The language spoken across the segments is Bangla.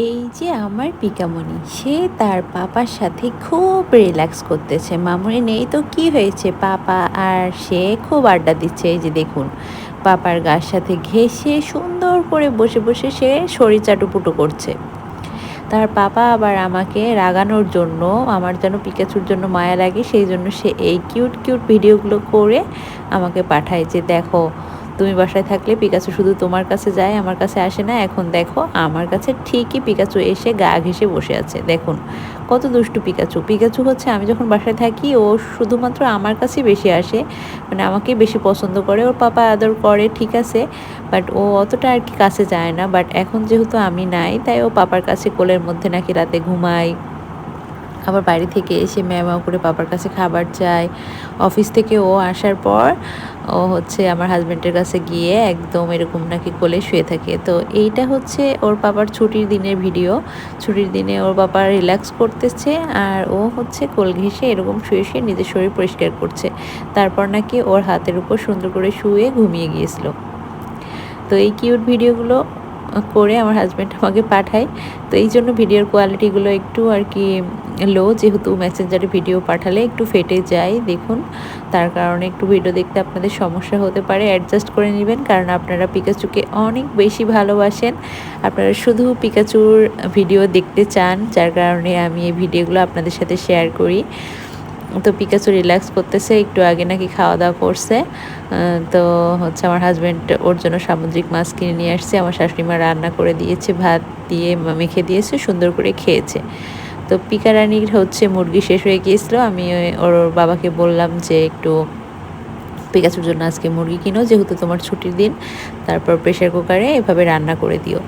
এই যে আমার পিকামণি, সে তার পাপার সাথে খুব রিল্যাক্স করতেছে। মামুনি নেই তো কি হয়েছে? পাপা আর সে খুব আড্ডা দিচ্ছে, এই যে দেখুন। পাপার গার সাথে ঘেসে সুন্দর করে বসে বসে সে শরীর চাটুপুটু করছে। তার পাপা আবার আমাকে রাগানোর জন্য, আমার যেন পিকাচুর জন্য মায়া লাগে, সেই জন্য সে এই কিউট কিউট ভিডিওগুলো করে আমাকে পাঠায় যে, দেখো তুমি বাসায় থাকলে পিকাচু শুধু তোমার কাছে যায়, আমার কাছে আসে না। এখন দেখো, আমার কাছে ঠিকই পিকাচু এসে গা ঘেসে বসে আছে। দেখুন, কত দুষ্টু পিকাচু পিকাচু হচ্ছে, আমি যখন বাসায় থাকি, ও শুধুমাত্র আমার কাছেই বেশি আসে। মানে আমাকেই বেশি পছন্দ করে, ওর পাপা আদর করে, ঠিক আছে। বাট ও অতটা আর কি কাছে যায় না। বাট এখন যেহেতু আমি নাই, তাই ও পাপার কাছে কোলের মধ্যে নাকি রাতে ঘুমায়। আবার বাড়ি থেকে এসে ম্যামাও করে পাপার কাছে খাবার চায় অফিস থেকে ও আসার পর ও হচ্ছে আমার হাজব্যান্ডের কাছে গিয়ে একদম এরকম নাকি কোলে শুয়ে থাকে। তো এইটা হচ্ছে ওর পাপার ছুটির দিনের ভিডিও। ছুটির দিনে ওর বাবা রিল্যাক্স করতেছে আর ও হচ্ছে কোল ঘেঁষে এরকম শুয়ে শুয়ে নিজের শরীর পরিষ্কার করছে। তারপর নাকি ওর হাতের উপর সুন্দর করে শুয়ে ঘুমিয়ে গিয়েছিল। তো এই কিউট ভিডিওগুলো করে আমার হাজব্যান্ড আমাকে পাঠায়। তো এই জন্য ভিডিওর কোয়ালিটিগুলো একটু আর কি লো যেহেতু মেসেঞ্জারে ভিডিও পাঠালে একটু ফেটে যায়, দেখুন। তার কারণে একটু ভিডিও দেখতে আপনাদের সমস্যা হতে পারে অ্যাডজাস্ট করে নেবেন, কারণ আপনারা পিকাচুকে অনেক বেশি ভালোবাসেন। আপনারা শুধু পিকাচুর ভিডিও দেখতে চান, যার কারণে আমি এই ভিডিওগুলো আপনাদের সাথে শেয়ার করি। তো পিকাচু রিল্যাক্স করতেছে, একটু আগে নাকি খাওয়া দাওয়া করছে তো হচ্ছে আমার হাজব্যান্ড ওর জন্য সামুদ্রিক মাছ কিনে নিয়ে আসছে। আমার শাশুড়ি মা রান্না করে দিয়েছে, ভাত দিয়ে মেখে দিয়েছে, সুন্দর করে খেয়েছে। তো পিকারানির হচ্ছে মুরগি শেষ হয়ে গিয়েছিল। আমি ওর বাবাকে বললাম যে একটু পিকাচুর জন্য আজকে মুরগি কিনো, যেহেতু তোমার ছুটির দিন, তারপর প্রেশার কুকারে এভাবে রান্না করে দিও।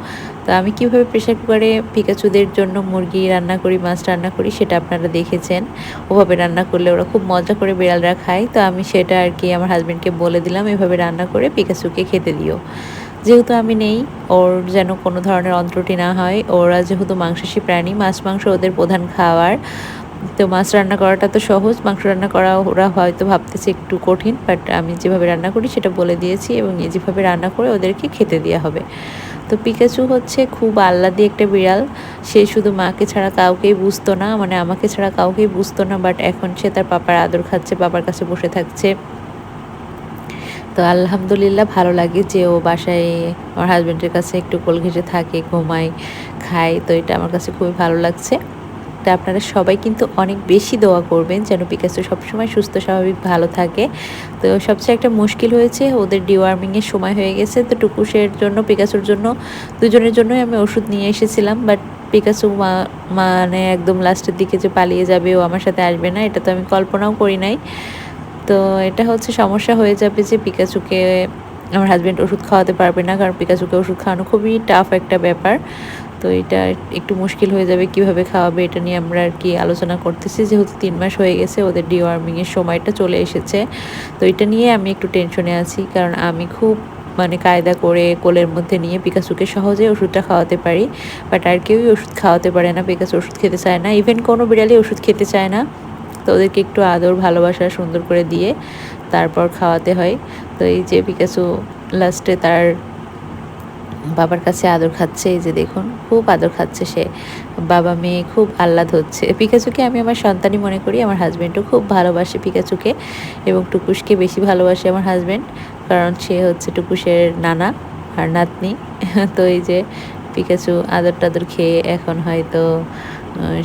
তো আমি কীভাবে প্রেশার কুকারে পিকাচুদের জন্য মুরগি রান্না করি, মাছ রান্না করি, সেটা আপনারা দেখেছেন। ওভাবে রান্না করলে ওরা খুব মজা করে বিড়ালরা খায়। তো আমি সেটা আর কি আমার হাজব্যান্ডকে বলে দিলাম, এভাবে রান্না করে পিকাচুকে খেতে দিও। যেহেতু আমি নেই, ওর যেন কোনো ধরনের অন্ত্রটি না হয়, ওরা যেহেতু মাংসাশী প্রাণী, মাছ, মাংস ওদের প্রধান খাওয়ার তো মাছ রান্না করাটা তো সহজ, মাংস রান্না করা ওরা হয়তো ভাবতেছে একটু কঠিন বাট আমি যেভাবে রান্না করি সেটা বলে দিয়েছি এবং যেভাবে রান্না করে ওদেরকে খেতে দেওয়া হবে। তো পিকাচু হচ্ছে খুব আহ্লাদি একটা বিড়াল। সে শুধু মাকে ছাড়া কাউকেই বুঝতো না মানে আমাকে ছাড়া কাউকেই বুঝতো না বাট এখন সে তার পাপার আদর খাচ্ছে, পাপার কাছে বসে থাকছে। তো আলহামদুলিল্লাহ ভালো লাগে যে ও বাসায় আমার হাজব্যান্ডের কাছে একটু কোল ঘেঁষে থাকে, ঘুমায়, খায়, তো এটা আমার কাছে খুবই ভালো লাগছে। তা আপনারা সবাই কিন্তু অনেক বেশি দোয়া করবেন যেন পিকাসো সবসময় সুস্থ, স্বাভাবিক, ভালো থাকে। তো সবচেয়ে একটা মুশকিল হয়েছে, ওদের ডিওয়ার্মিংয়ের সময় হয়ে গেছে, তো টুকুসের জন্য, পিকাসোর জন্য, দুজনের জন্যই আমি ওষুধ নিয়ে এসেছিলাম বাট পিকাসো মানে একদম লাস্টের দিকে যে পালিয়ে যাবে, ও আমার সাথে আসবে না, এটা তো আমি কল্পনাও করি নাই। তো এটা হচ্ছে সমস্যা হয়ে যাবে যে পিকাচুকে আমার হাজব্যান্ড ওষুধ খাওয়াতে পারবে না, কারণ পিকাচুকে ওষুধ খাওয়ানো খুবই টাফ একটা ব্যাপার। তো এটা একটু মুশকিল হয়ে যাবে কীভাবে খাওয়াবে এটা নিয়ে আমরা আর কি আলোচনা করতেছি। যেহেতু তিন মাস হয়ে গেছে, ওদের ডিওয়ার্মিংয়ের সময়টা চলে এসেছে। তো এটা নিয়ে আমি একটু টেনশনে আছি, কারণ আমি খুব মানে কায়দা করে কোলের মধ্যে নিয়ে পিকাসুকে সহজে ওষুধটা খাওয়াতে পারি। বাট আর কেউই ওষুধ খাওয়াতে পারে না পিকাসু ওষুধ খেতে চায় না। ইভেন কোনো বিড়ালই ওষুধ খেতে চায় না। ওদেরকে একটু আদর, ভালোবাসা সুন্দর করে দিয়ে তারপর খাওয়াতে হয়। তো এই যে পিকাসু লাস্টে তার বাবার কাছে আদর খাচ্ছে, এই যে দেখুন, খুব আদর খাচ্ছে সে। বাবা, মেয়ে খুব আহ্লাদ হচ্ছে। পিকাচুকে আমি আমার সন্তানই মনে করি, আমার হাজব্যান্ডও খুব ভালোবাসে পিকাচুকে এবং টুকুসকে বেশি ভালোবাসে আমার হাজব্যান্ড কারণ সে হচ্ছে টুকুসের নানা আর নাতনি। তো এই যে পিকাচু আদর টাদর খেয়ে এখন হয়তো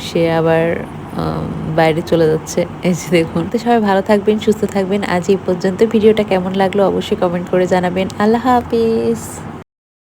সে আবার বাইরে চলে যাচ্ছে। এই যে দেখুন, তো সবাই ভালো থাকবেন, সুস্থ থাকবেন। আজ এই পর্যন্ত। ভিডিওটা কেমন লাগল অবশ্যই কমেন্ট করে জানাবেন। আল্লাহ হাফিজ।